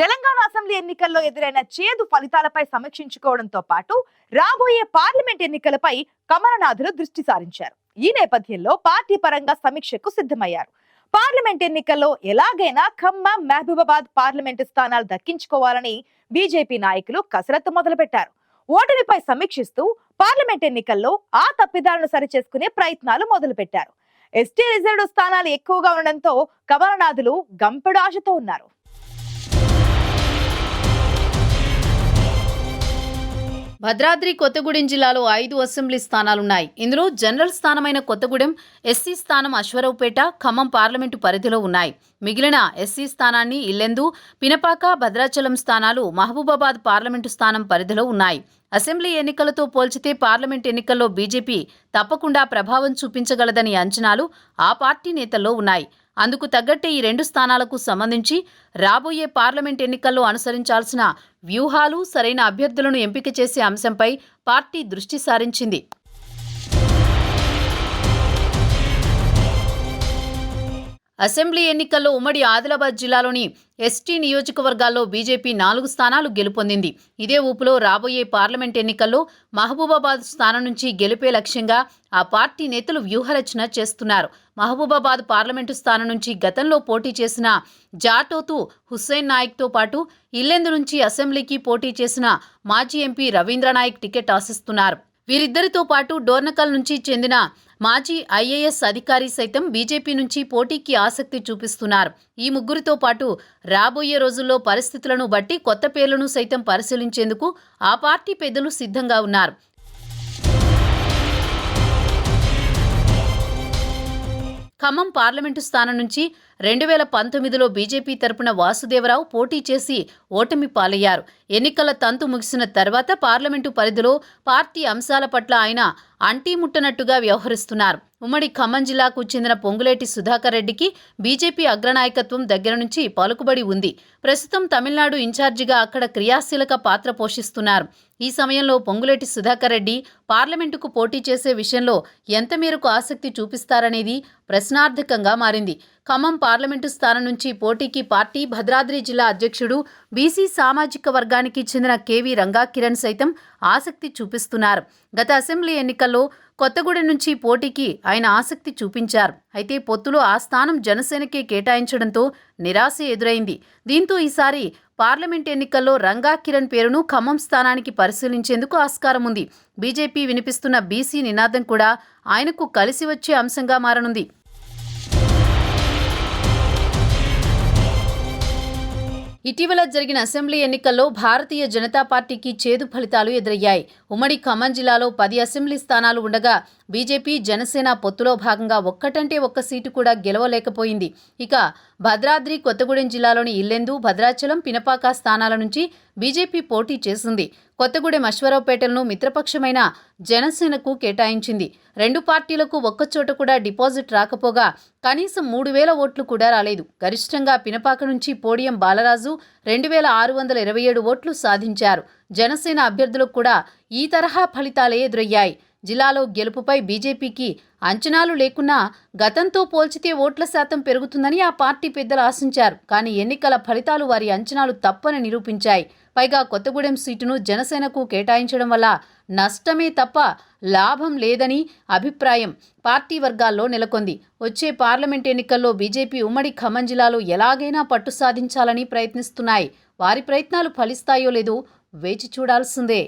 Telangana assembly ఎన్నికల్లో ఎదురైన చేదు ఫలితాలపై సమీక్షించుకోవడంతో పాటు రాబోయే పార్లమెంట్ ఎన్నికలపై కమలనాథులు దృష్టి సారించారు. ఈ నేపథ్యంలో పార్టీ పరంగా సమీక్షకు సిద్ధమయ్యారు. పార్లమెంట్ ఎన్నికల్లో ఎలాగైనా ఖమ్మం మహబూబాబాద్ పార్లమెంటు స్థానాలు దక్కించుకోవాలని బీజేపీ నాయకులు కసరత్తు మొదలుపెట్టారు. ఓటమిపై సమీక్షిస్తూ పార్లమెంట్ ఎన్నికల్లో ఆ తప్పిదాలను సరిచేసుకునే ప్రయత్నాలు మొదలుపెట్టారు. ఎస్టీ రిజర్వ్డ్ స్థానాలు ఎక్కువగా ఉండడంతో కమలనాథులు గంపెడు ఆశతో ఉన్నారు. భద్రాద్రి కొత్తగూడెం జిల్లాలో ఐదు అసెంబ్లీ స్థానాలున్నాయి. ఇందులో జనరల్ స్థానమైన కొత్తగూడెం ఎస్సీ స్థానం అశ్వరావుపేట ఖమ్మం పార్లమెంటు పరిధిలో ఉన్నాయి. మిగిలిన ఎస్సీ స్థానాన్ని ఇల్లెందు పినపాక భద్రాచలం స్థానాలు మహబూబాబాద్ పార్లమెంటు స్థానం పరిధిలో ఉన్నాయి. అసెంబ్లీ ఎన్నికలతో పోల్చితే పార్లమెంట్ ఎన్నికల్లో బీజేపీ తప్పకుండా ప్రభావం చూపించగలదని అంచనాలు ఆ పార్టీ నేతల్లో ఉన్నాయి. అందుకు తగ్గట్టే ఈ రెండు స్థానాలకు సంబంధించి రాబోయే పార్లమెంట్ ఎన్నికల్లో అనుసరించాల్సిన వ్యూహాలు సరైన అభ్యర్థులను ఎంపిక చేసే అంశంపై పార్టీ దృష్టి సారించింది. అసెంబ్లీ ఎన్నికల్లో ఉమ్మడి ఆదిలాబాద్ జిల్లాలోని ఎస్టీ నియోజకవర్గాల్లో బీజేపీ నాలుగు స్థానాలు గెలుపొందింది. ఇదే ఊపులో రాబోయే పార్లమెంట్ ఎన్నికల్లో మహబూబాబాద్ స్థానం నుంచి గెలిపే లక్ష్యంగా ఆ పార్టీ నేతలు వ్యూహరచన చేస్తున్నారు. మహబూబాబాద్ పార్లమెంటు స్థానం నుంచి గతంలో పోటీ చేసిన జాటోతు హుస్సేన్ నాయక్తో పాటు ఇల్లెందు నుంచి అసెంబ్లీకి పోటీ చేసిన మాజీ ఎంపీ రవీంద్ర నాయక్ టికెట్ ఆశిస్తున్నారు. వీరిద్దరితో పాటు డోర్నకల్ నుంచి చెందిన మాజీ ఐఏఎస్ అధికారి సైతం బీజేపీ నుంచి పోటీకి ఆసక్తి చూపిస్తున్నారు. ఈ ముగ్గురితో పాటు రాబోయే రోజుల్లో పరిస్థితులను బట్టి కొత్త పేర్లను సైతం పరిశీలించేందుకు ఆ పార్టీ పెద్దలు సిద్ధంగా ఉన్నారు. ఖమ్మం పార్లమెంటు స్థానం నుంచి రెండు వేల పంతొమ్మిదిలో బీజేపీ తరపున వాసుదేవరావు పోటీ చేసి ఓటమి పాలయ్యారు. ఎన్నికల తంతు ముగిసిన తర్వాత పార్లమెంటు పరిధిలో పార్టీ అంశాల పట్ల ఆయన అంటీముట్టనట్టుగా వ్యవహరిస్తున్నారు. ఉమ్మడి ఖమ్మం జిల్లాకు చెందిన పొంగులేటి సుధాకర్ రెడ్డికి బీజేపీ అగ్రనాయకత్వం దగ్గర నుంచి పలుకుబడి ఉంది. ప్రస్తుతం తమిళనాడు ఇన్ఛార్జిగా అక్కడ క్రియాశీలక పాత్ర పోషిస్తున్నారు. ఈ సమయంలో పొంగులేటి సుధాకర్ రెడ్డి పార్లమెంటుకు పోటీ చేసే విషయంలో ఎంత మేరకు ఆసక్తి చూపిస్తారనేది ప్రశ్నార్థకంగా మారింది. ఖమ్మం పార్లమెంటు స్థానం నుంచి పోటీకి పార్టీ భద్రాద్రి జిల్లా అధ్యక్షుడు బీసీ సామాజిక వర్గానికి చెందిన కేవీ రంగా కిరణ్ సైతం ఆసక్తి చూపిస్తున్నారు. గత అసెంబ్లీ ఎన్నికల్లో కొత్తగూడెం నుంచి పోటీకి ఆయన ఆసక్తి చూపించారు. అయితే పొత్తులో ఆ స్థానం జనసేనకే కేటాయించడంతో నిరాశ ఎదురైంది. దీంతో ఈసారి పార్లమెంట్ ఎన్నికల్లో రంగా కిరణ్ పేరును ఖమ్మం స్థానానికి పరిశీలించేందుకు ఆస్కారం ఉంది. బీజేపీ వినిపిస్తున్న బీసీ నినాదం కూడా ఆయనకు కలిసి వచ్చే అంశంగా మారనుంది. ఇటీవల జరిగిన అసెంబ్లీ ఎన్నికల్లో భారతీయ జనతా పార్టీకి చేదు ఫలితాలు ఎదురయ్యాయి. ఉమ్మడి ఖమ్మం జిల్లాలో పది అసెంబ్లీ స్థానాలు ఉండగా బీజేపీ జనసేన పొత్తులో భాగంగా ఒక్కటంటే ఒక్క సీటు కూడా గెలవలేకపోయింది. ఇక భద్రాద్రి కొత్తగూడెం జిల్లాలోని ఇల్లెందు భద్రాచలం పినపాక స్థానాల నుంచి బీజేపీ పోటీ చేసింది. కొత్తగూడెం అశ్వరావుపేటలను మిత్రపక్షమైన జనసేనకు కేటాయించింది. రెండు పార్టీలకు ఒక్కచోట కూడా డిపాజిట్ రాకపోగా కనీసం మూడు వేల ఓట్లు కూడా రాలేదు. గరిష్టంగా పినపాక నుంచి పోడియం బాలరాజు రెండు వేల ఆరు వందల ఇరవై ఏడు ఓట్లు సాధించారు. జనసేన అభ్యర్థులకు కూడా ఈ తరహా ఫలితాలే ఎదురయ్యాయి. జిల్లాలో గెలుపుపై బీజేపీకి అంచనాలు లేకున్నా గతంతో పోల్చితే ఓట్ల శాతం పెరుగుతుందని ఆ పార్టీ పెద్దలు ఆశించారు. కానీ ఎన్నికల ఫలితాలు వారి అంచనాలు తప్పని నిరూపించాయి. పైగా కొత్తగూడెం సీటును జనసేనకు కేటాయించడం వల్ల నష్టమే తప్ప లాభం లేదని అభిప్రాయం పార్టీ వర్గాల్లో నెలకొంది. వచ్చే పార్లమెంట్ ఎన్నికల్లో బీజేపీ ఉమ్మడి ఖమ్మం జిల్లాలో ఎలాగైనా పట్టు సాధించాలని ప్రయత్నిస్తున్నాయి. వారి ప్రయత్నాలు ఫలిస్తాయో లేదో వేచి చూడాల్సిందే.